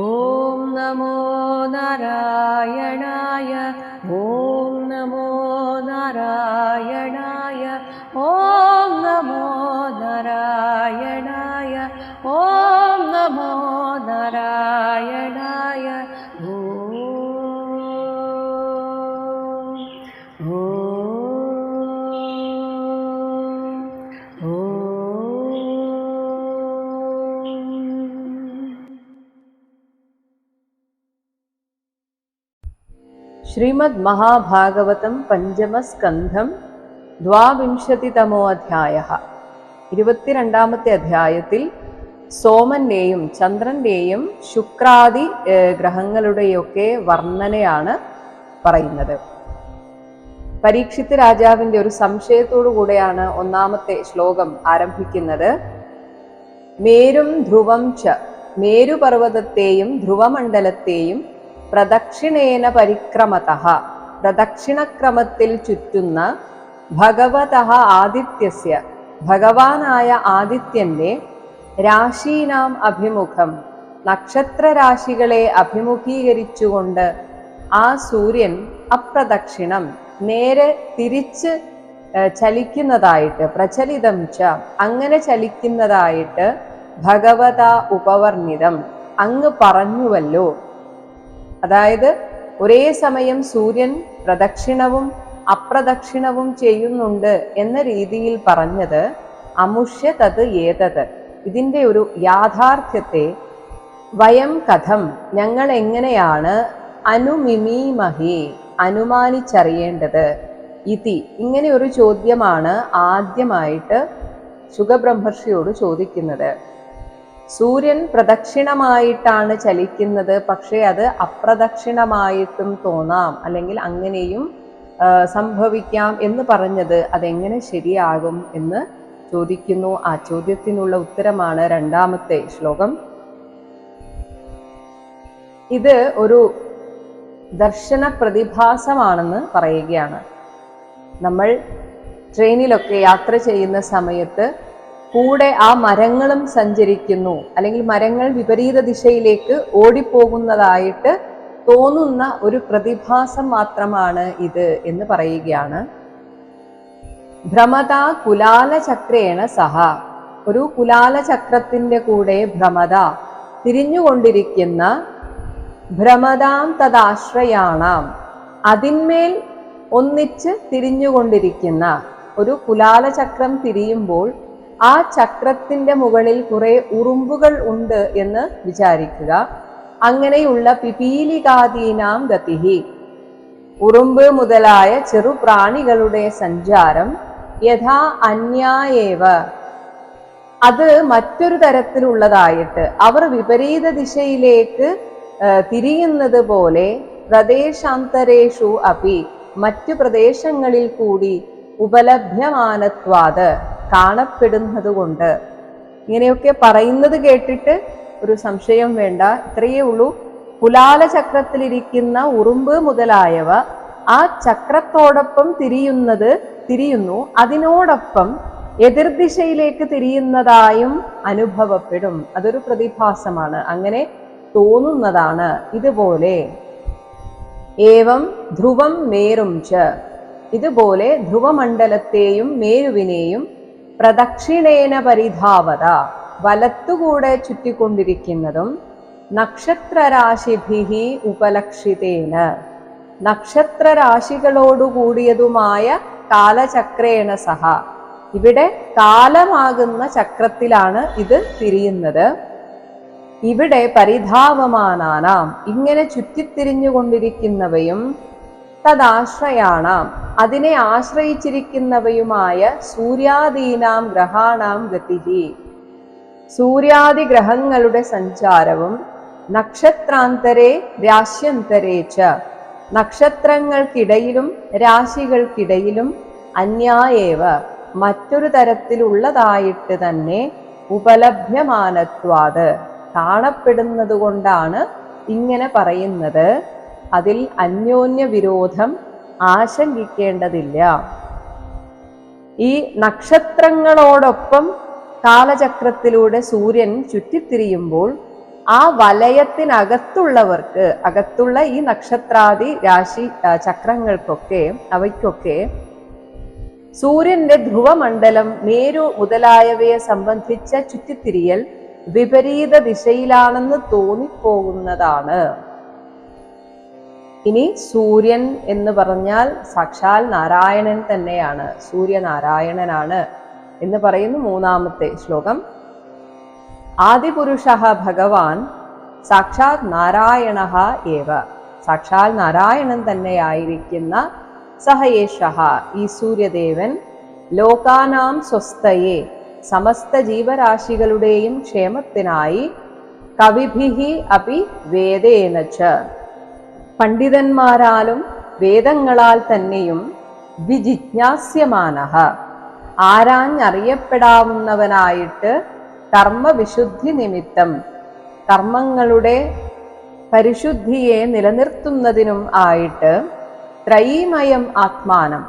ॐ नमो नारायणाय ശ്രീമദ് മഹാഭാഗവതം പഞ്ചമസ്കന്ധം ദ്വാവിംശതിതമോ അധ്യായ ഇരുപത്തിരണ്ടാമത്തെ അധ്യായത്തിൽ സോമന്റെയും ചന്ദ്രന്റെയും ശുക്രാദി ഗ്രഹങ്ങളുടെയൊക്കെ വർണനയാണ് പറയുന്നത്. പരീക്ഷിത് രാജാവിന്റെ ഒരു സംശയത്തോടു കൂടെയാണ് ഒന്നാമത്തെ ശ്ലോകം ആരംഭിക്കുന്നത്. മേരും ധ്രുവം ച മേരുപർവതത്തെയും ധ്രുവമണ്ഡലത്തെയും പ്രദക്ഷിണേന പരിക്രമത. പ്രദക്ഷിണക്രമത്തിൽ ചുറ്റുന്ന ഭഗവത ആദിത്യസ്യ. ഭഗവാനായ ആദിത്യന്റെ രാശീനാം അഭിമുഖം. നക്ഷത്രരാശികളെ അഭിമുഖീകരിച്ചുകൊണ്ട് ആ സൂര്യൻ അപ്രദക്ഷിണം നേരെ തിരിച്ച് ചലിക്കുന്നതായിട്ട് പ്രചലിതം ച അങ്ങനെ ചലിക്കുന്നതായിട്ട് ഭഗവത ഉപവർണിതം. അങ്ങ് പറഞ്ഞുവല്ലോ. അതായത് ഒരേ സമയം സൂര്യൻ പ്രദക്ഷിണവും അപ്രദക്ഷിണവും ചെയ്യുന്നുണ്ട് എന്ന രീതിയിൽ പറഞ്ഞത് അമുഷ്യ തത് ഏതത്. ഇതിന്റെ ഒരു യാഥാർത്ഥ്യത്തെ വയം കഥം ഞങ്ങൾ എങ്ങനെയാണ് അനുമിമീമഹി അനുമാനിച്ചറിയേണ്ടത്? ഇതി ഇങ്ങനെ ഒരു ചോദ്യമാണ് ആദ്യമായിട്ട് സുഖബ്രഹ്മർഷിയോട് ചോദിക്കുന്നത്. സൂര്യൻ പ്രദക്ഷിണമായിട്ടാണ് ചലിക്കുന്നത്. പക്ഷേ അത് അപ്രദക്ഷിണമായിട്ടും തോന്നാം. അല്ലെങ്കിൽ അങ്ങനെയും സംഭവിക്കാം എന്ന് പറഞ്ഞത് അതെങ്ങനെ ശരിയാകും എന്ന് ചോദിക്കുന്നു. ആ ചോദ്യത്തിനുള്ള ഉത്തരമാണ് രണ്ടാമത്തെ ശ്ലോകം. ഇത് ഒരു ദർശന പ്രതിഭാസമാണെന്ന് പറയുകയാണ്. നമ്മൾ ട്രെയിനിലൊക്കെ യാത്ര ചെയ്യുന്ന സമയത്ത് കൂടെ ആ മരങ്ങളും സഞ്ചരിക്കുന്നു. അല്ലെങ്കിൽ മരങ്ങൾ വിപരീത ദിശയിലേക്ക് ഓടിപ്പോകുന്നതായിട്ട് തോന്നുന്ന ഒരു പ്രതിഭാസം മാത്രമാണ് ഇത് എന്ന് പറയുകയാണ്. ഭ്രമത കുലാല ചക്രേണ സഹ. ഒരു കുലാല ചക്രത്തിന്റെ കൂടെ ഭ്രമത തിരിഞ്ഞുകൊണ്ടിരിക്കുന്ന ഭ്രമതാം തദാശ്രയാണാം. അതിന്മേൽ ഒന്നിച്ച് തിരിഞ്ഞുകൊണ്ടിരിക്കുന്ന ഒരു കുലാല ചക്രം തിരിയുമ്പോൾ ആ ചക്രത്തിന്റെ മുകളിൽ കുറെ ഉറുമ്പുകൾ ഉണ്ട് എന്ന് വിചാരിക്കുക. അങ്ങനെയുള്ള പിപീലികാദീനാം ഗതിഹി. ഉറുമ്പ് മുതലായ ചെറുപ്രാണികളുടെ സഞ്ചാരം യഥാ അന്യായേവ. അത് മറ്റൊരു തരത്തിലുള്ളതായിട്ട് അവർ വിപരീത ദിശയിലേക്ക് തിരിയുന്നത് പോലെ പ്രദേശാന്തരേഷു അപി മറ്റു പ്രദേശങ്ങളിൽ കൂടി ഉപലഭ്യമാനത്വാത് കാണപ്പെടുന്നത് കൊണ്ട് ഇങ്ങനെയൊക്കെ പറയുന്നത് കേട്ടിട്ട് ഒരു സംശയം വേണ്ട. ഇത്രയേ ഉള്ളൂ. കുലാല ചക്രത്തിലിരിക്കുന്ന ഉറുമ്പ് മുതലായവ ആ ചക്രത്തോടൊപ്പം തിരിയുന്നത് തിരിയുന്നു. അതിനോടൊപ്പം എതിർദിശയിലേക്ക് തിരിയുന്നതായും അനുഭവപ്പെടും. അതൊരു പ്രതിഭാസമാണ്. അങ്ങനെ തോന്നുന്നതാണ്. ഇതുപോലെ. ഏവം ധ്രുവം മേരും ച. ഇതുപോലെ ധ്രുവമണ്ഡലത്തെയും മേരുവിനെയും പ്രദക്ഷിണേന പരിധാവത വലത്തുകൂടെ ചുറ്റിക്കൊണ്ടിരിക്കുന്നതും നക്ഷത്രരാശിഭിഹി ഉപലക്ഷിതേന. നക്ഷത്രരാശികളോടുകൂടിയതുമായ കാലചക്രേണ സഹ. ഇവിടെ കാലമാകുന്ന ചക്രത്തിലാണ് ഇത് തിരിയുന്നത്. ഇവിടെ പരിധാവമാനാനാം ഇങ്ങനെ ചുറ്റിത്തിരിഞ്ഞുകൊണ്ടിരിക്കുന്നവയും തദാശ്രയാണാം. അതിനെ ആശ്രയിച്ചിരിക്കുന്നവയുമായ സൂര്യാദീനാം ഗ്രഹാണാം ഗതിഹി. സൂര്യാദി ഗ്രഹങ്ങളുടെ സഞ്ചാരവും നക്ഷത്രാന്തരെ രാശ്യന്തരേ ച. നക്ഷത്രങ്ങൾക്കിടയിലും രാശികൾക്കിടയിലും അന്യായേവ മറ്റൊരു തരത്തിലുള്ളതായിട്ട് തന്നെ ഉപലഭ്യമാനത്വാത്. കാണപ്പെടുന്നത് കൊണ്ടാണ് ഇങ്ങനെ പറയുന്നത്. അതിൽ അന്യോന്യ വിരോധം ആശങ്കിക്കേണ്ടതില്ല. ഈ നക്ഷത്രങ്ങളോടൊപ്പം കാലചക്രത്തിലൂടെ സൂര്യൻ ചുറ്റിത്തിരിയുമ്പോൾ ആ വലയത്തിനകത്തുള്ളവർക്ക് അകത്തുള്ള ഈ നക്ഷത്രാദി രാശി ചക്രങ്ങൾക്കൊക്കെ അവയ്ക്കൊക്കെ സൂര്യന്റെ ധ്രുവമണ്ഡലം മേരു മുതലായവയെ സംബന്ധിച്ച ചുറ്റിത്തിരിയൽ വിപരീത ദിശയിലാണെന്ന് തോന്നിപ്പോകുന്നതാണ്. ഇനി സൂര്യൻ എന്ന് പറഞ്ഞാൽ സാക്ഷാൽ നാരായണൻ തന്നെയാണ്. സൂര്യനാരായണനാണ് എന്ന് പറയുന്നു മൂന്നാമത്തെ ശ്ലോകം. ആദിപുരുഷ ഭഗവാൻ സാക്ഷാത് നാരായണ ഏവ. സാക്ഷാൽ നാരായണൻ തന്നെയായിരിക്കുന്ന സഹയേഷ ഈ സൂര്യദേവൻ ലോകാനാം സ്വസ്ഥയെ സമസ്ത ജീവരാശികളുടെയും ക്ഷേമത്തിനായി കവിഭിഹി അപി വേദേനച്ച. പണ്ഡിതന്മാരാലും വേദങ്ങളാൽ തന്നെയും വിജിജ്ഞാസ്യമാനഃ ആരാഞ്ഞറിയപ്പെടാവുന്നവനായിട്ട് കർമ്മവിശുദ്ധി നിമിത്തം കർമ്മങ്ങളുടെ പരിശുദ്ധിയെ നിലനിർത്തുന്നതിനും ആയിട്ട് ത്രയീമയം ആത്മാനം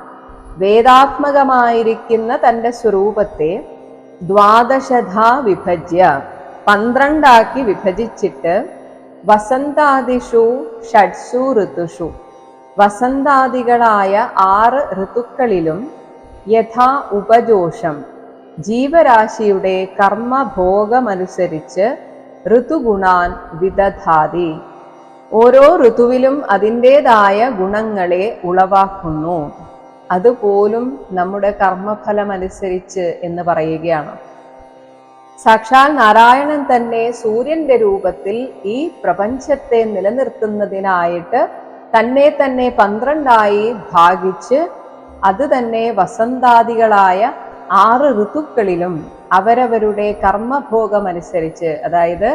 വേദാത്മകമായിരിക്കുന്ന തന്റെ സ്വരൂപത്തെ ദ്വാദശധ വിഭജ്യ പന്ത്രണ്ടാക്കി വിഭജിച്ചിട്ട് വസന്താദിഷു ഷഡ്സു ഋതുഷു. വസന്താദികളായ ആറ് ഋതുക്കളിലും യഥാ ഉപജോഷം. ജീവരാശിയുടെ കർമ്മഭോഗമനുസരിച്ച് ഋതുഗുണാൻ വിദധാതി. ഓരോ ഋതുവിലും അതിന്റെതായ ഗുണങ്ങളെ ഉളവാക്കുന്നു. അതുപോലും നമ്മുടെ കർമ്മഫലമനുസരിച്ച് എന്ന് പറയുകയാണ്. സാക്ഷാൽ നാരായണൻ തന്നെ സൂര്യന്റെ രൂപത്തിൽ ഈ പ്രപഞ്ചത്തെ നിലനിർത്തുന്നതിനായിട്ട് തന്നെ തന്നെ പന്ത്രണ്ടായി ഭാഗിച്ച് അത് തന്നെ വസന്താദികളായ ആറ് ഋതുക്കളിലും അവരവരുടെ കർമ്മഭോഗമനുസരിച്ച് അതായത്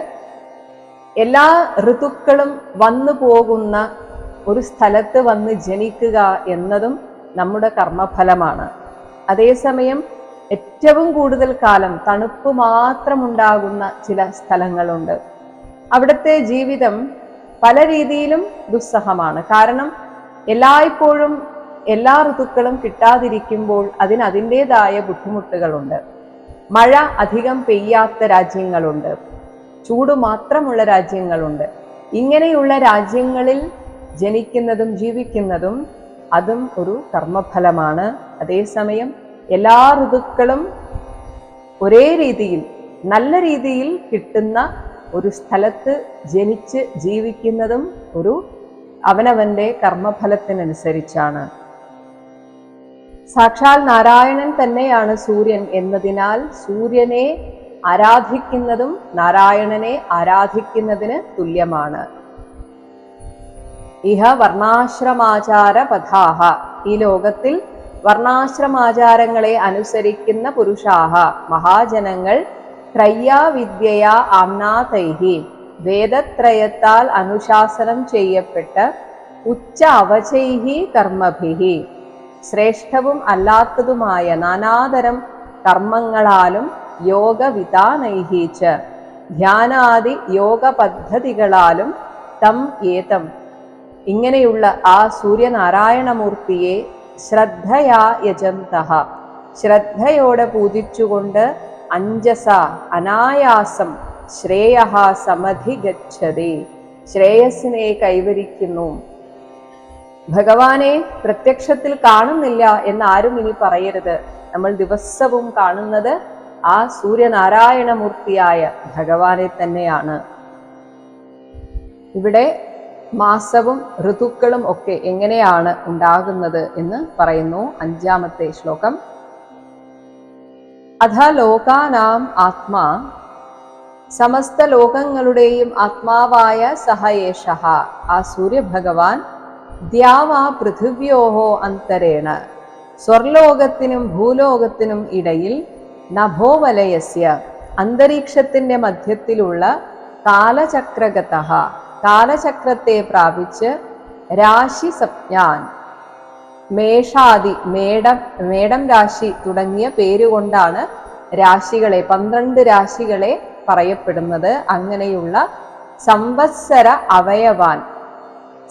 എല്ലാ ഋതുക്കളും വന്നു പോകുന്ന ഒരു സ്ഥലത്ത് വന്ന് ജനിക്കുക എന്നതും നമ്മുടെ കർമ്മഫലമാണ്. അതേസമയം ഏറ്റവും കൂടുതൽ കാലം തണുപ്പ് മാത്രമുണ്ടാകുന്ന ചില സ്ഥലങ്ങളുണ്ട്. അവിടുത്തെ ജീവിതം പല രീതിയിലും ദുസ്സഹമാണ്. കാരണം എല്ലായ്പ്പോഴും എല്ലാ ഋതുക്കളും കിട്ടാതിരിക്കുമ്പോൾ അതിന് അതിന്റെതായ ബുദ്ധിമുട്ടുകളുണ്ട്. മഴ അധികം പെയ്യാത്ത രാജ്യങ്ങളുണ്ട്. ചൂട് മാത്രമുള്ള രാജ്യങ്ങളുണ്ട്. ഇങ്ങനെയുള്ള രാജ്യങ്ങളിൽ ജനിക്കുന്നതും ജീവിക്കുന്നതും അതും ഒരു കർമ്മഫലമാണ്. അതേസമയം എല്ലാ ഋതുക്കളും ഒരേ രീതിയിൽ നല്ല രീതിയിൽ കിട്ടുന്ന ഒരു സ്ഥലത്ത് ജനിച്ച് ജീവിക്കുന്നതും ഒരു അവനവന്റെ കർമ്മഫലത്തിനനുസരിച്ചാണ്. സാക്ഷാൽ നാരായണൻ തന്നെയാണ് സൂര്യൻ എന്നതിനാൽ സൂര്യനെ ആരാധിക്കുന്നതും നാരായണനെ ആരാധിക്കുന്നതിന് തുല്യമാണ്. ഇഹ വർണാശ്രമാചാര പഥാഹ ഈ ലോകത്തിൽ വർണാശ്രമാചാരങ്ങളെ അനുസരിക്കുന്ന പുരുഷാഹ. മഹാജനങ്ങൾ ത്രയ്യാവിദ്യയാ ആംനാതൈഹി വേദത്രയത്താൽ അനുശാസനം ചെയ്യപ്പെട്ട ഉച്ച അവചൈഹി കർമ്മഭിഹി. ശ്രേഷ്ഠവും അല്ലാത്തതുമായ നാനാതരം കർമ്മങ്ങളാലും യോഗവിധാനൈഹീച്ച. ധ്യാനാദി യോഗ പദ്ധതികളാലും തം ഏതം. ഇങ്ങനെയുള്ള ആ സൂര്യനാരായണമൂർത്തിയെ ശ്രദ്ധയാ യജന്തഃ ശ്രദ്ധയോടെ പൂജിച്ചുകൊണ്ട് അഞ്ജസ അനായാസം ശ്രേയ സമധിഗച്ഛതി. ശ്രേയസിനെ കൈവരിക്കുന്നു. ഭഗവാനെ പ്രത്യക്ഷത്തിൽ കാണുന്നില്ല എന്ന് ആരും ഇനി പറയരുത്. നമ്മൾ ദിവസവും കാണുന്നത് ആ സൂര്യനാരായണമൂർത്തിയായ ഭഗവാനെ തന്നെയാണ്. ഇവിടെ മാസവും ഋതുക്കളും ഒക്കെ എങ്ങനെയാണ് ഉണ്ടാകുന്നത് എന്ന് പറയുന്നു അഞ്ചാമത്തെ ശ്ലോകം. അധ ലോകാനാം ആത്മാ സമസ്ത ലോകങ്ങളുടെയും ആത്മാവായ സഹയേഷ ആ സൂര്യഭഗവാൻ ദ്യാവാ പൃഥിവ്യോഹോ അന്തരേണ സ്വർലോകത്തിനും ഭൂലോകത്തിനും ഇടയിൽ നഭോവലയസ്യ അന്തരീക്ഷത്തിന്റെ മധ്യത്തിലുള്ള കാലചക്രഗത കാലചക്രത്തെ പ്രാപിച്ച് രാശി സപ്ഞാൻ മേഷാദി മേടം മേടം രാശി തുടങ്ങിയ പേരുകൊണ്ടാണ് രാശികളെ പന്ത്രണ്ട് രാശികളെ പറയപ്പെടുന്നത്. അങ്ങനെയുള്ള സംവത്സര അവയവാൻ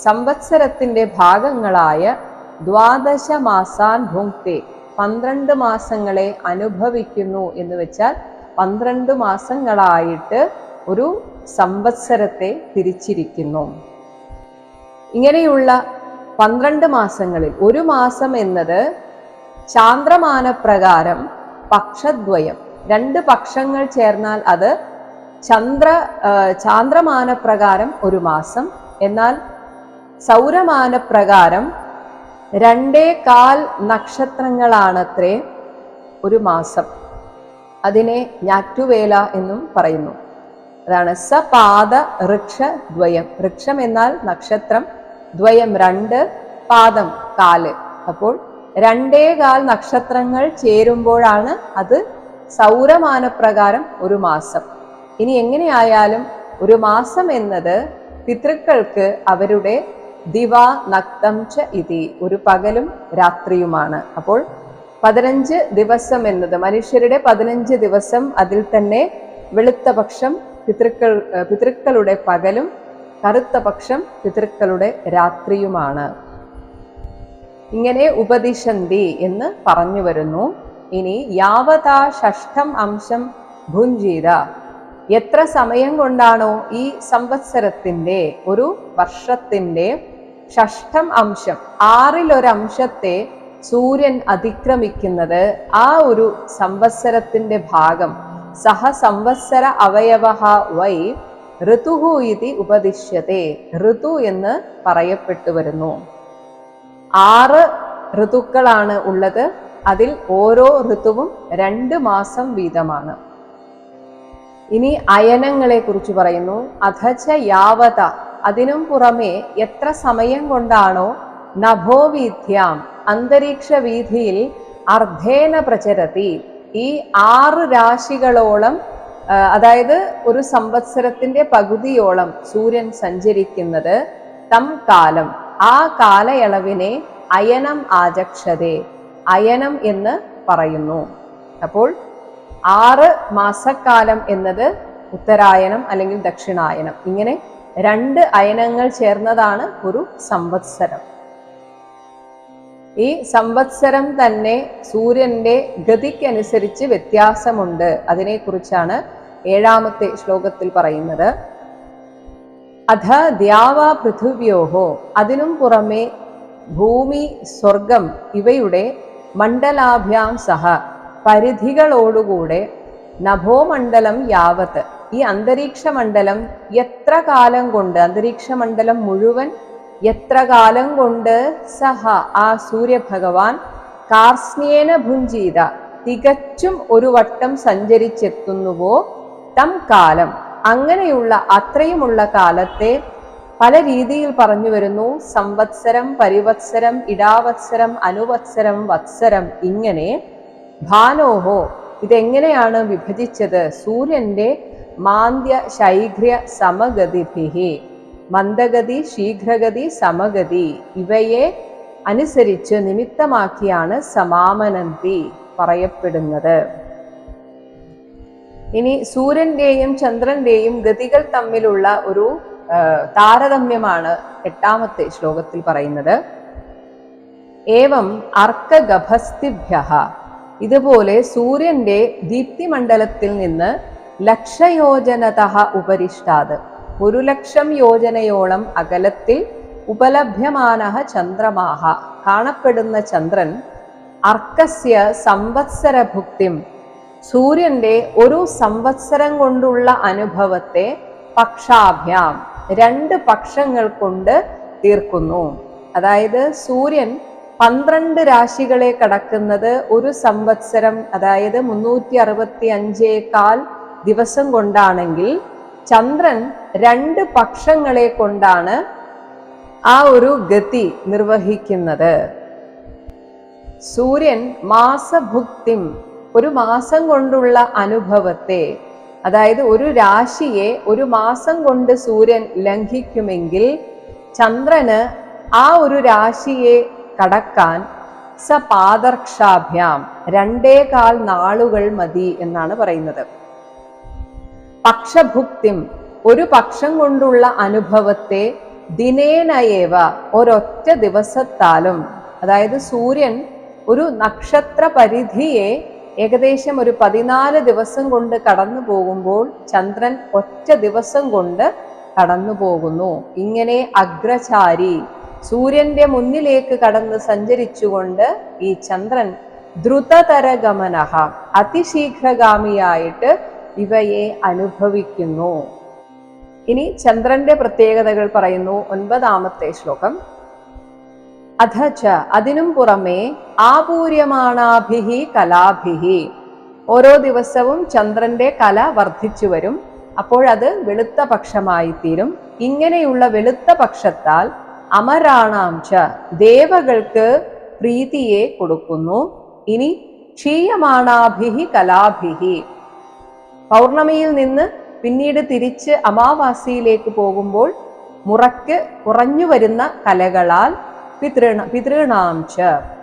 സംവത്സരത്തിന്റെ ഭാഗങ്ങളായ ദ്വാദശ മാസാൻ ഭുങ്ക്തെ പന്ത്രണ്ട് മാസങ്ങളെ അനുഭവിക്കുന്നു എന്ന് വെച്ചാൽ പന്ത്രണ്ട് മാസങ്ങളായിട്ട് ഒരു സംവത്സരത്തെ തിരിച്ചിരിക്കുന്നു. ഇങ്ങനെയുള്ള പന്ത്രണ്ട് മാസങ്ങളിൽ ഒരു മാസം എന്നത് ചാന്ദ്രമാനപ്രകാരം പക്ഷദ്വയം. രണ്ട് പക്ഷങ്ങൾ ചേർന്നാൽ അത് ചന്ദ്ര ചാന്ദ്രമാന ചാന്ദ്രമാനപ്രകാരം ഒരു മാസം. എന്നാൽ സൗരമാനപ്രകാരം രണ്ടേ കാൽ നക്ഷത്രങ്ങളാണത്രേ ഒരു മാസം. അതിനെ ഞാറ്റുവേല എന്നും പറയുന്നു. അതാണ് സപാദ വൃക്ഷ ദ്വയം. വൃക്ഷം എന്നാൽ നക്ഷത്രം ദ്വയം രണ്ട് പാദം കാൽ. അപ്പോൾ രണ്ടേ കാൽ നക്ഷത്രങ്ങൾ ചേരുമ്പോഴാണ് അത് സൗരമാനപ്രകാരം ഒരു മാസം. ഇനി എങ്ങനെയായാലും ഒരു മാസം എന്നത് പിതൃക്കൾക്ക് അവരുടെ ദിവാ നക്തം ച ഇതി ഒരു പകലും രാത്രിയുമാണ്. അപ്പോൾ പതിനഞ്ച് ദിവസം എന്നത് മനുഷ്യരുടെ പതിനഞ്ച് ദിവസം അതിൽ തന്നെ വെളുത്ത പക്ഷം പിതൃക്കൾ പിതൃക്കളുടെ പകലും കറുത്ത പക്ഷം പിതൃക്കളുടെ രാത്രിയുമാണ്. ഇങ്ങനെ ഉപദിശന്തി എന്ന് പറഞ്ഞു വരുന്നു. ഇനി യാവതാ ഷഷ്ഠം അംശം ഭുഞ്ചീത. എത്ര സമയം കൊണ്ടാണോ ഈ സംവത്സരത്തിന്റെ ഒരു വർഷത്തിന്റെ ഷഷ്ഠം അംശം ആറിലൊരംശത്തെ സൂര്യൻ അതിക്രമിക്കുന്നത് ആ ഒരു സംവത്സരത്തിന്റെ ഭാഗം. സഹ സംവത്സര അവയവ വൈ ഋതുഹു ഇതി ഉപദിശ്യത്തെ. ഋതു എന്ന് പറയപ്പെട്ടു വരുന്നു. ആറ് ഋതുക്കളാണ് ഉള്ളത്. അതിൽ ഓരോ ഋതുവും രണ്ട് മാസം വീതമാണ്. ഇനി അയനങ്ങളെ കുറിച്ച് പറയുന്നു. അധച യാവത അതിനും പുറമെ എത്ര സമയം കൊണ്ടാണോ? നഭോവീഥ്യാം അന്തരീക്ഷ വീഥിയിൽ അർദ്ധേന പ്രചരതി ഈ ആറ് രാശികളോളം അതായത് ഒരു സംവത്സരത്തിന്റെ പകുതിയോളം സൂര്യൻ സഞ്ചരിക്കുന്നത് തം കാലം. ആ കാലയളവിനെ അയനം ആചക്ഷതേ അയനം എന്ന് പറയുന്നു. അപ്പോൾ ആറ് മാസക്കാലം എന്നത് ഉത്തരായനം അല്ലെങ്കിൽ ദക്ഷിണായനം ഇങ്ങനെ രണ്ട് അയനങ്ങൾ ചേർന്നതാണ് ഒരു സംവത്സരം. ഈ സംവത്സരം തന്നെ സൂര്യന്റെ ഗതിക്കനുസരിച്ച് വ്യത്യാസമുണ്ട്. അതിനെക്കുറിച്ചാണ് ഏഴാമത്തെ ശ്ലോകത്തിൽ പറയുന്നത്. അധ ദ്യാവ പൃഥിവ്യോഹോ അതിനും പുറമെ ഭൂമി സ്വർഗം ഇവയുടെ മണ്ഡലാഭ്യാം സഹ പരിധികളോടുകൂടെ നഭോമണ്ഡലം യാവത്ത് ഈ അന്തരീക്ഷ മണ്ഡലം എത്ര കാലം കൊണ്ട് അന്തരീക്ഷ മണ്ഡലം മുഴുവൻ എത്ര കാലം കൊണ്ട് സഹ ആ സൂര്യഭഗവാൻ കാർസ്നേന ഭുഞ്ചീത തികച്ചും ഒരു വട്ടം സഞ്ചരിച്ചെത്തുന്നുവോ? തം കാലം. അങ്ങനെയുള്ള അത്രയുമുള്ള കാലത്തെ പല രീതിയിൽ പറഞ്ഞു വരുന്നു. സംവത്സരം പരിവത്സരം ഇടാവത്സരം അനുവത്സരം വത്സരം ഇങ്ങനെ ഭാനോഹോ. ഇതെങ്ങനെയാണ് വിഭജിച്ചത്? സൂര്യന്റെ മാന്ദ്യ ശൈഘ്ര സമഗതിഭിഹി. മന്ദഗതി ശീഘ്രഗതി സമഗതി ഇവയെ അനുസരിച്ച് നിമിത്തമാക്കിയാണ് സമാമനന്തി പറയപ്പെടുന്നത്. ഇനി സൂര്യന്റെയും ചന്ദ്രന്റെയും ഗതികൾ തമ്മിലുള്ള ഒരു താരതമ്യമാണ് എട്ടാമത്തെ ശ്ലോകത്തിൽ പറയുന്നത്. ഏവം അർക്കഗഭസ്തിഭ്യ ഇതുപോലെ സൂര്യന്റെ ദീപ്തിമണ്ഡലത്തിൽ നിന്ന് ലക്ഷയോജനത ഉപരിഷ്ടാത്. ഒരു ലക്ഷം യോജനയോളം അകലത്തിൽ ഉപലഭ്യമാന ചന്ദ്രമാഹ. കാണപ്പെടുന്ന ചന്ദ്രൻ അർക്കസ്യ സംവത്സര ഭുക്തിം സൂര്യന്റെ ഒരു സംവത്സരം കൊണ്ടുള്ള അനുഭവത്തെ പക്ഷാഭ്യാം. രണ്ട് പക്ഷങ്ങൾ കൊണ്ട് തീർക്കുന്നു. അതായത് സൂര്യൻ പന്ത്രണ്ട് രാശികളെ കടക്കുന്നത് ഒരു സംവത്സരം അതായത് മുന്നൂറ്റി അറുപത്തി അഞ്ചേകാൽ ദിവസം കൊണ്ടാണെങ്കിൽ ചന്ദ്രൻ രണ്ട് പക്ഷങ്ങളെ കൊണ്ടാണ് ആ ഒരു ഗതി നിർവഹിക്കുന്നത്. സൂര്യൻ മാസഭുക്തിം ഒരു മാസം കൊണ്ടുള്ള അനുഭവത്തെ അതായത് ഒരു രാശിയെ ഒരു മാസം കൊണ്ട് സൂര്യൻ ലംഘിക്കുമെങ്കിൽ ചന്ദ്രന് ആ ഒരു രാശിയെ കടക്കാൻ സപാദർക്ഷാഭ്യാം രണ്ടേകാൽ നാളുകൾ മതി എന്നാണ് പറയുന്നത്. പക്ഷഭുക്തിം ഒരു പക്ഷം കൊണ്ടുള്ള അനുഭവത്തെ ദിനേനയേവ ഒരൊറ്റ ദിവസത്താലും. അതായത് സൂര്യൻ ഒരു നക്ഷത്ര പരിധിയെ ഏകദേശം ഒരു പതിനാല് ദിവസം കൊണ്ട് കടന്നു പോകുമ്പോൾ ചന്ദ്രൻ ഒറ്റ ദിവസം കൊണ്ട് കടന്നു പോകുന്നു. ഇങ്ങനെ അഗ്രചാരി സൂര്യന്റെ മുന്നിലേക്ക് കടന്ന് സഞ്ചരിച്ചുകൊണ്ട് ഈ ചന്ദ്രൻ ദ്രുതതരഗമനഹ അതിശീഘ്രഗാമിയായിട്ട് ഇവയെ അനുഭവിക്കുന്നു. ഇനി ചന്ദ്രന്റെ പ്രത്യേകതകൾ പറയുന്നു. ഒൻപതാമത്തെ ശ്ലോകം. അധച്ച അതിനും പുറമേ ആപൂര്യമാണാഭിഹി കലാഭിഹി. ഓരോ ദിവസവും ചന്ദ്രന്റെ കല വർദ്ധിച്ചു വരും. അപ്പോഴത് വെളുത്ത പക്ഷമായി തീരും ഇങ്ങനെയുള്ള വെളുത്ത പക്ഷത്താൽ അമരാണാം ച ദേവകൾക്ക് പ്രീതിയെ കൊടുക്കുന്നു. ഇനി ക്ഷീയമാണാഭിഹി കലാഭിഹി. പൗർണമിയിൽ നിന്ന് പിന്നീട് തിരിച്ച് അമാവാസിയിലേക്ക് പോകുമ്പോൾ മുറയ്ക്ക് കുറഞ്ഞു വരുന്ന കലകളാൽ പിതൃണ പിതൃണാംശ.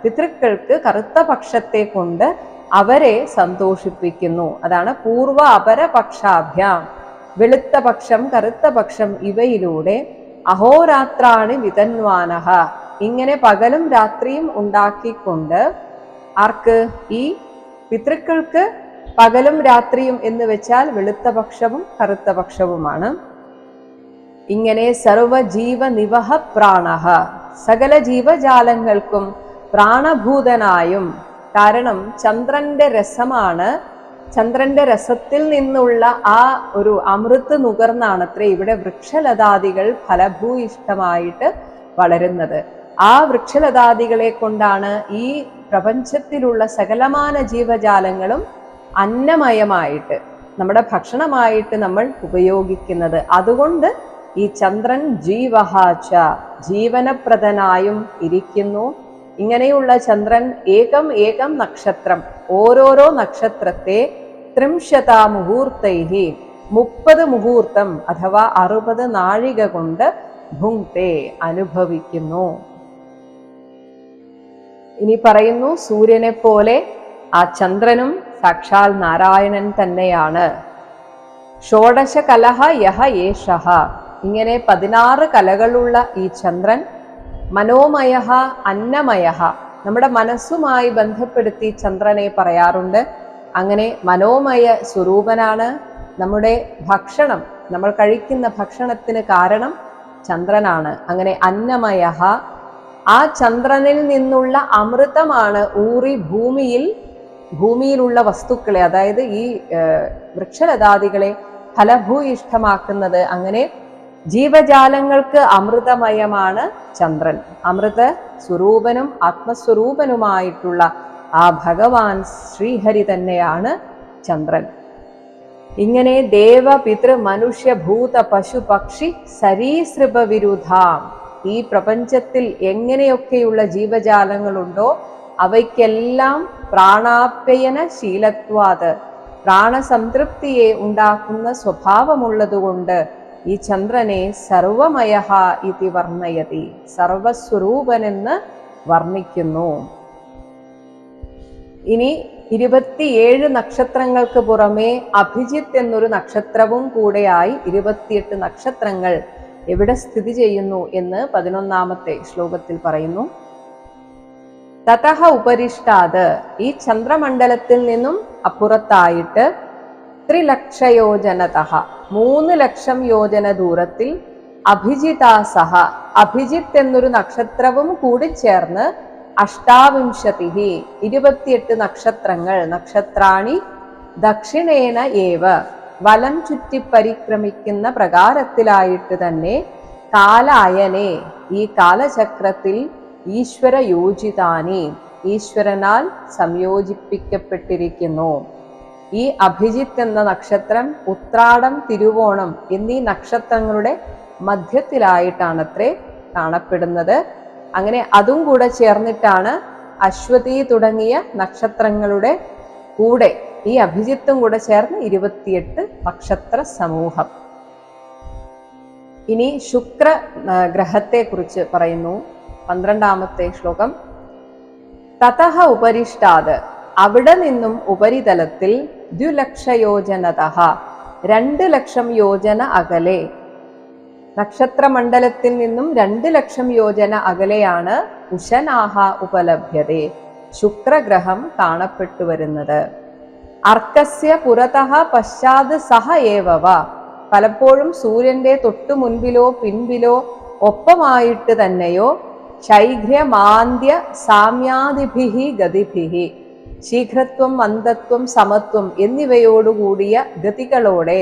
പിതൃക്കൾക്ക് കറുത്ത പക്ഷത്തെ കൊണ്ട് അവരെ സന്തോഷിപ്പിക്കുന്നു. അതാണ് പൂർവ അപര പക്ഷാഭ്യാം. വെളുത്ത പക്ഷം കറുത്ത പക്ഷം ഇവയിലൂടെ അഹോരാത്രാണി വിതന്വാനഹ ഇങ്ങനെ പകലും രാത്രിയും ഉണ്ടാക്കിക്കൊണ്ട് ആർക്ക്? ഈ പിതൃക്കൾക്ക് പകലും രാത്രിയും എന്ന് വെച്ചാൽ വെളുത്ത പക്ഷവും കറുത്ത പക്ഷവുമാണ് ഇങ്ങനെ സർവജീവ നിവഹ പ്രാണഹ സകല ജീവജാലങ്ങൾക്കും പ്രാണഭൂതനായും. കാരണം ചന്ദ്രന്റെ രസമാണ്. ചന്ദ്രന്റെ രസത്തിൽ നിന്നുള്ള ആ ഒരു അമൃത് നുകർന്നാണത്രേ ഇവിടെ വൃക്ഷലതാദികൾ ഫലഭൂയിഷ്ടമായിട്ട് വളരുന്നത്. ആ വൃക്ഷലതാദികളെ കൊണ്ടാണ് ഈ പ്രപഞ്ചത്തിലുള്ള സകലമാന ജീവജാലങ്ങളും അന്നമയമായിട്ട് നമ്മുടെ ഭക്ഷണമായിട്ട് നമ്മൾ ഉപയോഗിക്കുന്നത്. അതുകൊണ്ട് ഈ ചന്ദ്രൻ ജീവഹാച്ച ജീവനപ്രദനായും ഇരിക്കുന്നു. ഇങ്ങനെയുള്ള ചന്ദ്രൻ ഏകം ഏകം നക്ഷത്രം ഓരോരോ നക്ഷത്രത്തെ ത്രിംശത മുഹൂർത്തൈഹി മുപ്പത് മുഹൂർത്തം അഥവാ അറുപത് നാഴിക കൊണ്ട് ഭുങ്തെ അനുഭവിക്കുന്നു. ഇനി പറയുന്നു സൂര്യനെ പോലെ ആ ചന്ദ്രനും സാക്ഷാൽ നാരായണൻ തന്നെയാണ്. ഷോഡശ കലഹ യഹ യേഷഹ ഇങ്ങനെ പതിനാറ് കലകളുള്ള ഈ ചന്ദ്രൻ മനോമയ അന്നമയ നമ്മുടെ മനസ്സുമായി ബന്ധപ്പെടുത്തി ചന്ദ്രനെ പറയാറുണ്ട്. അങ്ങനെ മനോമയ സ്വരൂപനാണ് നമ്മുടെ ഭക്ഷണം. നമ്മൾ കഴിക്കുന്ന ഭക്ഷണത്തിന് കാരണം ചന്ദ്രനാണ്. അങ്ങനെ അന്നമയ ആ ചന്ദ്രനിൽ നിന്നുള്ള അമൃതമാണ് ഊറി ഭൂമിയിൽ ഭൂമിയിലുള്ള വസ്തുക്കളെ അതായത് ഈ വൃക്ഷലതാദികളെ ഫലഭൂയിഷ്ഠമാക്കുന്നത് അങ്ങനെ ജീവജാലങ്ങൾക്ക് അമൃതമയമാണ് ചന്ദ്രൻ. അമൃത സ്വരൂപനും ആത്മസ്വരൂപനുമായിട്ടുള്ള ആ ഭഗവാൻ ശ്രീഹരി തന്നെയാണ് ചന്ദ്രൻ. ഇങ്ങനെ ദേവ പിതൃ മനുഷ്യ ഭൂത പശു പക്ഷി സരീസൃപ ഈ പ്രപഞ്ചത്തിൽ എങ്ങനെയൊക്കെയുള്ള ജീവജാലങ്ങളുണ്ടോ അവയ്ക്കെല്ലാം പ്രാണാപ്യയന ശീലത്വാത്. പ്രാണസംതൃപ്തിയെ ഉണ്ടാക്കുന്ന സ്വഭാവമുള്ളതുകൊണ്ട് ഈ ചന്ദ്രനെ സർവമയ ഇതി വർണയതി. സർവസ്വരൂപനെന്ന് വർണിക്കുന്നു. ഇനി ഇരുപത്തിയേഴ് നക്ഷത്രങ്ങൾക്ക് പുറമേ അഭിജിത്ത് എന്നൊരു നക്ഷത്രവും കൂടെയായി ഇരുപത്തിയെട്ട് നക്ഷത്രങ്ങൾ എവിടെ സ്ഥിതി ചെയ്യുന്നു എന്ന് പതിനൊന്നാമത്തെ ശ്ലോകത്തിൽ പറയുന്നു. തതഹ ഉപരിഷ്ടാത്. ഈ ചന്ദ്രമണ്ഡലത്തിൽ നിന്നും അപ്പുറത്തായിട്ട് ത്രിലക്ഷയോജനത മൂന്ന് ലക്ഷം യോജന ദൂരത്തിൽ അഭിജിതാസഹ അഭിജിത്ത് എന്നൊരു നക്ഷത്രവും കൂടി ചേർന്ന് അഷ്ടാവിംശതി ഇരുപത്തിയെട്ട് നക്ഷത്രങ്ങൾ നക്ഷത്രാണി ദക്ഷിണേന ഏവ. വലം ചുറ്റി പരിക്രമിക്കുന്ന പ്രകാരത്തിലായിട്ട് തന്നെ കാലായനെ. ഈ കാലചക്രത്തിൽ ഈശ്വര യോജിതാനി ഈശ്വരനാൽ സംയോജിപ്പിക്കപ്പെട്ടിരിക്കുന്നു. ഈ അഭിജിത്ത് എന്ന നക്ഷത്രം ഉത്രാടം തിരുവോണം എന്നീ നക്ഷത്രങ്ങളുടെ മധ്യത്തിലായിട്ടാണത്രേ കാണപ്പെടുന്നത്. അങ്ങനെ അതും കൂടെ ചേർന്നിട്ടാണ് അശ്വതി തുടങ്ങിയ നക്ഷത്രങ്ങളുടെ കൂടെ ഈ അഭിജിത്തും കൂടെ ചേർന്ന് ഇരുപത്തിയെട്ട് നക്ഷത്ര സമൂഹം. ഇനി ശുക്ര ഗ്രഹത്തെ കുറിച്ച് പറയുന്നു. പന്ത്രണ്ടാമത്തെ ശ്ലോകം. തതഹ ഉപരിഷ്ടാത് അവിടെ നിന്നും ഉപരിതലത്തിൽ ദ്വിലക്ഷയോജനത രണ്ട് ലക്ഷം യോജന അകലെ. നക്ഷത്രമണ്ഡലത്തിൽ നിന്നും രണ്ട് ലക്ഷം യോജന അകലെയാണ് ഉശനാഹ ഉപലഭ്യതേ ശുക്രഗ്രഹം കാണപ്പെട്ടു വരുന്നത്. അർക്കസ്യ പുറതഃ പശ്ചാത് സഹ ഏവവ പലപ്പോഴും സൂര്യന്റെ തൊട്ടു മുൻപിലോ പിൻപിലോ ഒപ്പമായിട്ട് തന്നെയോ ശൈഘ്ര്യമാന്ദ്യ സാമ്യാദിഭിഹി ഗതിഭിഹി ശീഘ്രത്വം മന്ദത്വം സമത്വം എന്നിവയോടുകൂടിയ ഗതികളോടെ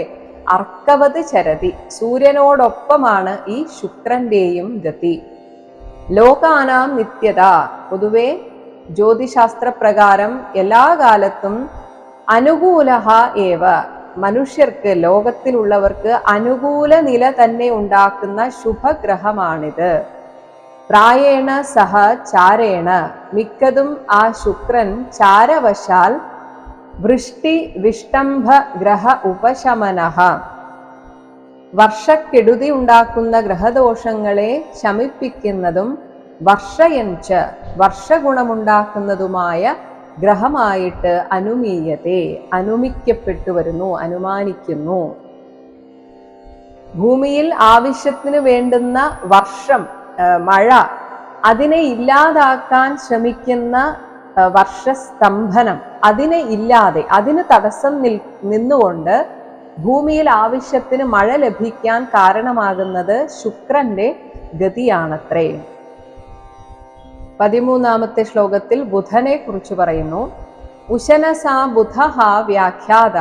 അർക്കവത് ചരതി. സൂര്യനോടൊപ്പമാണ് ഈ ശുക്രന്റെയും ഗതി. ലോകാനാം നിത്യത. പൊതുവെ ജ്യോതിശാസ്ത്രപ്രകാരം എല്ലാ കാലത്തും അനുകൂല ഏവ. മനുഷ്യർക്ക് ലോകത്തിലുള്ളവർക്ക് അനുകൂല നില തന്നെ ഉണ്ടാക്കുന്ന ശുഭഗ്രഹമാണിത്. പ്രായേണ സഹ ചാരേണ. മിക്കതും ആ ശുക്രൻ ചാരവശാൽ വൃഷ്ടി വിഷ്ടംഭ ഗ്രഹ ഉപശമനഃ. വർഷക്കെടുതി ഉണ്ടാക്കുന്ന ഗ്രഹദോഷങ്ങളെ ശമിപ്പിക്കുന്നതും വർഷയഞ്ച വർഷഗുണമുണ്ടാക്കുന്നതുമായ ഗ്രഹമായിട്ട് അനുമീയത്തെ അനുമിക്കപ്പെട്ടു വരുന്നു അനുമാനിക്കുന്നു. ഭൂമിയിൽ ആവശ്യത്തിന് വേണ്ടുന്ന വർഷം മഴ അതിനെ ഇല്ലാതാക്കാൻ ശ്രമിക്കുന്ന വർഷസ്തംഭനം. അതിനെ ഇല്ലാതെ അതിന് തടസ്സം നിൽ നിന്നുകൊണ്ട് ഭൂമിയിൽ ആവശ്യത്തിന് മഴ ലഭിക്കാൻ കാരണമാകുന്നത് ശുക്രന്റെ ഗതിയാണത്രേ. പതിമൂന്നാമത്തെ ശ്ലോകത്തിൽ ബുധനെ കുറിച്ച് പറയുന്നു. ഉശനസാ ബുധ വ്യാഖ്യാത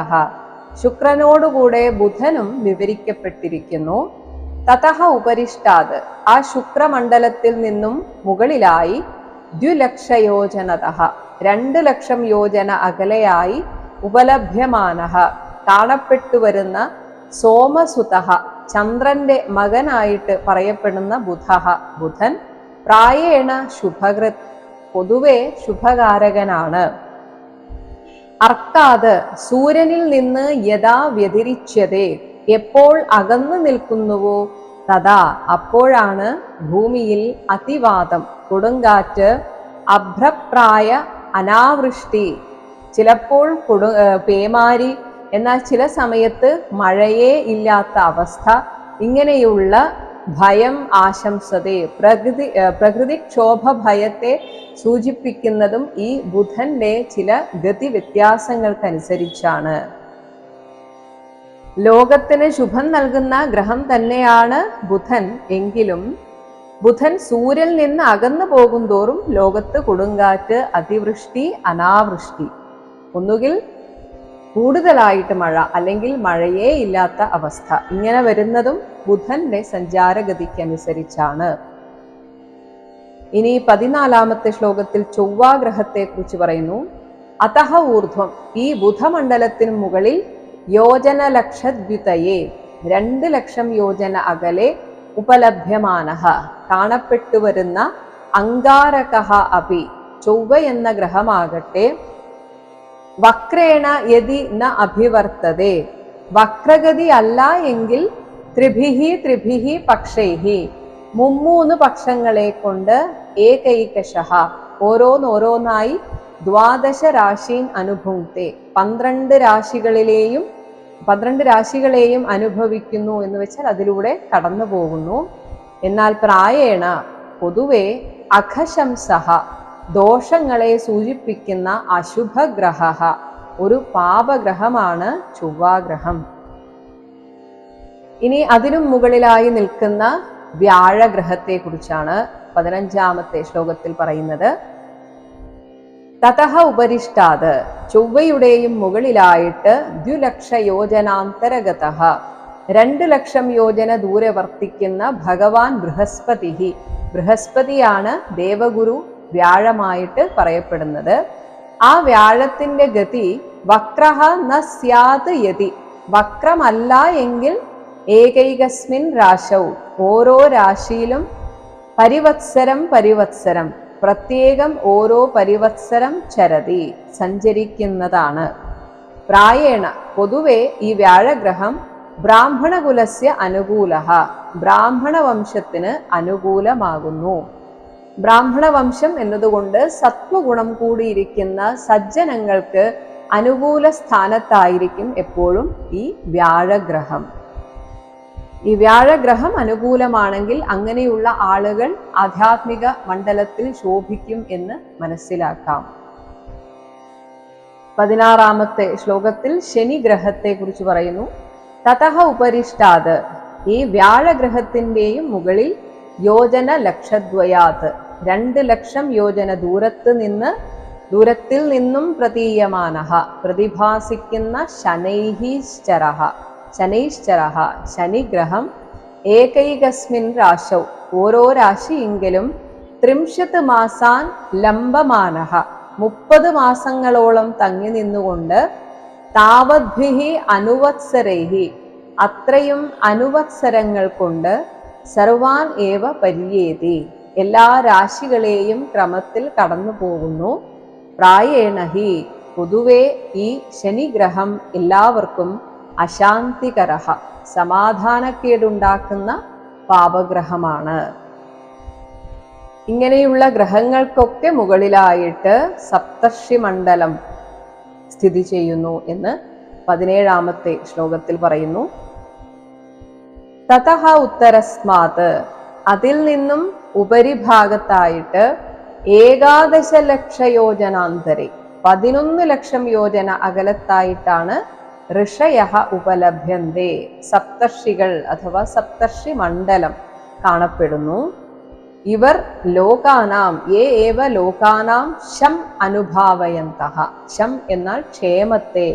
ശുക്രനോടുകൂടെ ബുധനും വിവരിക്കപ്പെട്ടിരിക്കുന്നു. തതഹ ഉപരിഷ്ടാത്. ആ ശുക്രമണ്ഡലത്തിൽ നിന്നും മുകളിലായി ദ്വിലക്ഷയോജനത രണ്ട് ലക്ഷം യോജന അകലെയായി ഉപലഭ്യമാന കാണപ്പെട്ടുവരുന്ന സോമസുത ചന്ദ്രന്റെ മകനായിട്ട് പറയപ്പെടുന്ന ബുധ ബുധൻ പ്രായേണ ശുഭകൃത് പൊതുവെ ശുഭകാരകനാണ്. അർക്കാത് സൂര്യനിൽ നിന്ന് യഥാ വ്യതിരിച്ചതേ എപ്പോൾ അകന്നു നിൽക്കുന്നുവോ തഥാ അപ്പോഴാണ് ഭൂമിയിൽ അതിവാദം. കൊടുങ്കാറ്റ് അഭ്രപ്രായ അനാവൃഷ്ടി ചിലപ്പോൾ കൊടു പേമാരി എന്നാൽ ചില സമയത്ത് മഴയേ ഇല്ലാത്ത അവസ്ഥ ഇങ്ങനെയുള്ള ഭയം ആശംസതേ. പ്രകൃതി പ്രകൃതിക്ഷോഭ ഭയത്തെ സൂചിപ്പിക്കുന്നതും ഈ ബുധന്റെ ചില ഗതി വ്യത്യാസങ്ങൾക്കനുസരിച്ചാണ്. ലോകത്തിന് ശുഭം നൽകുന്ന ഗ്രഹം തന്നെയാണ് ബുധൻ എങ്കിലും ബുധൻ സൂര്യൽ നിന്ന് അകന്നു പോകുന്തോറും ലോകത്ത് കൊടുങ്കാറ്റ് അതിവൃഷ്ടി അനാവൃഷ്ടി. ഒന്നുകിൽ കൂടുതലായിട്ട് മഴ അല്ലെങ്കിൽ മഴയേ ഇല്ലാത്ത അവസ്ഥ. ഇങ്ങനെ വരുന്നതും ബുധന്റെ സഞ്ചാരഗതിക്കനുസരിച്ചാണ്. ഇനി പതിനാലാമത്തെ ശ്ലോകത്തിൽ ചൊവ്വാഗ്രഹത്തെ കുറിച്ച് പറയുന്നു. അതഹ ഊർധ്വം. ഈ ബുധമണ്ഡലത്തിന് മുകളിൽ യോജന ലക്ഷദ്വിതയെ രണ്ട് ലക്ഷം യോജന അകലെ ഉപലഭ്യമാനഃ കാണപ്പെട്ടുവരുന്ന അങ്കാരകഃ അപി. ചൊവ്വ എന്ന ഗ്രഹമാകട്ടെ. വക്രേണ യതി ന അഭിവർത്തതെ. വക്രഗതി അല്ല എങ്കിൽ ത്രിഭിഹി ത്രിഭിഹി പക്ഷൈഹി. മുമ്മൂന്ന് പക്ഷങ്ങളെ കൊണ്ട് ഏകൈകശഃ ഓരോന്നോരോന്നായി ദ്വാദശ രാശീൻ അനുഭവത്തെ പന്ത്രണ്ട് രാശികളിലെയും പന്ത്രണ്ട് രാശികളെയും അനുഭവിക്കുന്നു എന്ന് വെച്ചാൽ അതിലൂടെ കടന്നു പോകുന്നു. എന്നാൽ പ്രായേണ പൊതുവെ അഖശംസഹ ദോഷങ്ങളെ സൂചിപ്പിക്കുന്ന അശുഭഗ്രഹ ഒരു പാപഗ്രഹമാണ് ചൊവ്വാഗ്രഹം. ഇനി അതിനും മുകളിലായി നിൽക്കുന്ന വ്യാഴഗ്രഹത്തെ കുറിച്ചാണ് പതിനഞ്ചാമത്തെ ശ്ലോകത്തിൽ പറയുന്നത്. തതഹ ഉപരിഷ്ടാത്. ചൊവ്വയുടെയും മുകളിലായിട്ട് ദ്വിലക്ഷ യോജനാന്തരഗത രണ്ട് ലക്ഷം യോജന ദൂരെ വർത്തിക്കുന്ന ഭഗവാൻ ബൃഹസ്പതി ബൃഹസ്പതിയാണ് ദേവഗുരു വ്യാഴമായിട്ട് പറയപ്പെടുന്നത്. ആ വ്യാഴത്തിന്റെ ഗതി വക്രഹ ന സ്യാത് യതി. വക്രമല്ല എങ്കിൽ ഏകൈകസ്മിൻ രാശൗ. ഓരോ രാശിയിലും പരിവത്സരം പരിവത്സരം. പ്രത്യേകം ഓരോ പരിവത്സരം ചരതി സഞ്ചരിക്കുന്നതാണ്. പ്രായേണ പൊതുവെ ഈ വ്യാഴഗ്രഹം ബ്രാഹ്മണകുലസ്യ അനുകൂല ബ്രാഹ്മണ വംശത്തിന് അനുകൂലമാകുന്നു. ബ്രാഹ്മണ വംശം എന്നതുകൊണ്ട് സത്വഗുണം കൂടിയിരിക്കുന്ന സജ്ജനങ്ങൾക്ക് അനുകൂല സ്ഥാനത്തായിരിക്കും എപ്പോഴും ഈ വ്യാഴഗ്രഹം. ഈ വ്യാഴഗ്രഹം അനുകൂലമാണെങ്കിൽ അങ്ങനെയുള്ള ആളുകൾ ആധ്യാത്മിക മണ്ഡലത്തിൽ ശോഭിക്കും എന്ന് മനസ്സിലാക്കാം. പതിനാറാമത്തെ ശ്ലോകത്തിൽ ശനി ഗ്രഹത്തെ കുറിച്ച് പറയുന്നു. തതഹ ഉപരിഷ്ടാത്. ഈ വ്യാഴഗ്രഹത്തിന്റെയും മുകളിൽ യോജന ലക്ഷദ്വയാത്. രണ്ട് ലക്ഷം യോജന ദൂരത്ത് നിന്ന് ദൂരത്തിൽ നിന്നും പ്രതീയമാനഹ. പ്രതിഭാസിക്കുന്ന ശനൈശ്ചരഹ ശനൈശ്ചരഹ ശനിഗ്രഹം ഏകൈകസ്മിൻ രാശൗ. ഓരോ രാശിയെങ്കിലും ത്രിംശത്ത് മാസാൻ ലംബമാനഹ. മുപ്പത് മാസങ്ങളോളം തങ്ങി നിന്നുകൊണ്ട് താവദ്ഭിഹി അനുവത്സരേഹി. അത്രയും അനുവത്സരങ്ങൾ കൊണ്ട് സർവാൻ ഏവ പര്യേതി. എല്ലാ രാശികളെയും ക്രമത്തിൽ കടന്നു പോകുന്നു. പ്രായേണഹി. പൊതുവെ ഈ ശനിഗ്രഹം എല്ലാവർക്കും അശാന്തികരഹ സമാധാനക്കേടുണ്ടാക്കുന്ന പാപഗ്രഹമാണ്. ഇങ്ങനെയുള്ള ഗ്രഹങ്ങൾക്കൊക്കെ മുകളിലായിട്ട് സപ്തർഷി മണ്ഡലം സ്ഥിതി ചെയ്യുന്നു എന്ന് പതിനേഴാമത്തെ ശ്ലോകത്തിൽ പറയുന്നു. തഥ ഉത്തരസ്മാത് അതിൽ നിന്നും ഉപരിഭാഗത്തായിട്ട് ഏകാദശ ലക്ഷ യോജനാന്തരെ പതിനൊന്ന് ലക്ഷം യോജന അകലത്തായിട്ടാണ് ഋഷയ ഉപലഭ്യന്തേ. സപ്തർഷികൾ അഥവാ സപ്തർഷി മണ്ഡലം കാണപ്പെടുന്നു. ഇവർ ലോകാനാം ഏ ഏവ ലോകാനാം ശം അനുഭാവയന്ത. ശം എന്നാൽ ക്ഷേമത്തെ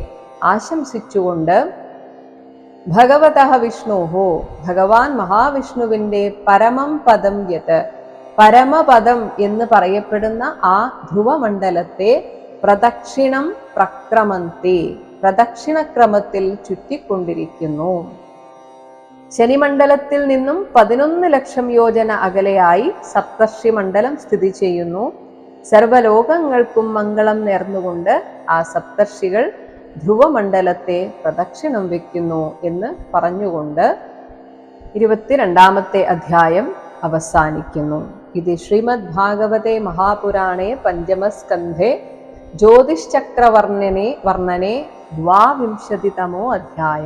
ആശംസിച്ചുകൊണ്ട് ഭഗവത വിഷ്ണുഹോ ഭഗവാൻ മഹാവിഷ്ണുവിന്റെ പരമം പദം യത് പരമപദം എന്ന് പറയപ്പെടുന്ന ആ ധ്രുവമണ്ഡലത്തെ പ്രദക്ഷിണം പ്രക്രമന്തി. പ്രദക്ഷിണക്രമത്തിൽ ചുറ്റിക്കൊണ്ടിരിക്കുന്നു. ശനിമണ്ഡലത്തിൽ നിന്നും പതിനൊന്ന് ലക്ഷം യോജന അകലെയായി സപ്തർഷി മണ്ഡലം സ്ഥിതി ചെയ്യുന്നു. സർവലോകങ്ങൾക്കും മംഗളം നേർന്നുകൊണ്ട് ആ സപ്തർഷികൾ ധ്രുവമണ്ഡലത്തെ പ്രദക്ഷിണം വയ്ക്കുന്നു എന്ന് പറഞ്ഞുകൊണ്ട് ഇരുപത്തിരണ്ടാമത്തെ അധ്യായം അവസാനിക്കുന്നു. ഇത് ശ്രീമദ് ഭാഗവതെ മഹാപുരാണേ പഞ്ചമസ്കന്ധേ ജ്യോതിശ്ചക്രവർണനെ വർണനെ ദ്വാവിംശതിതമോ അധ്യായ.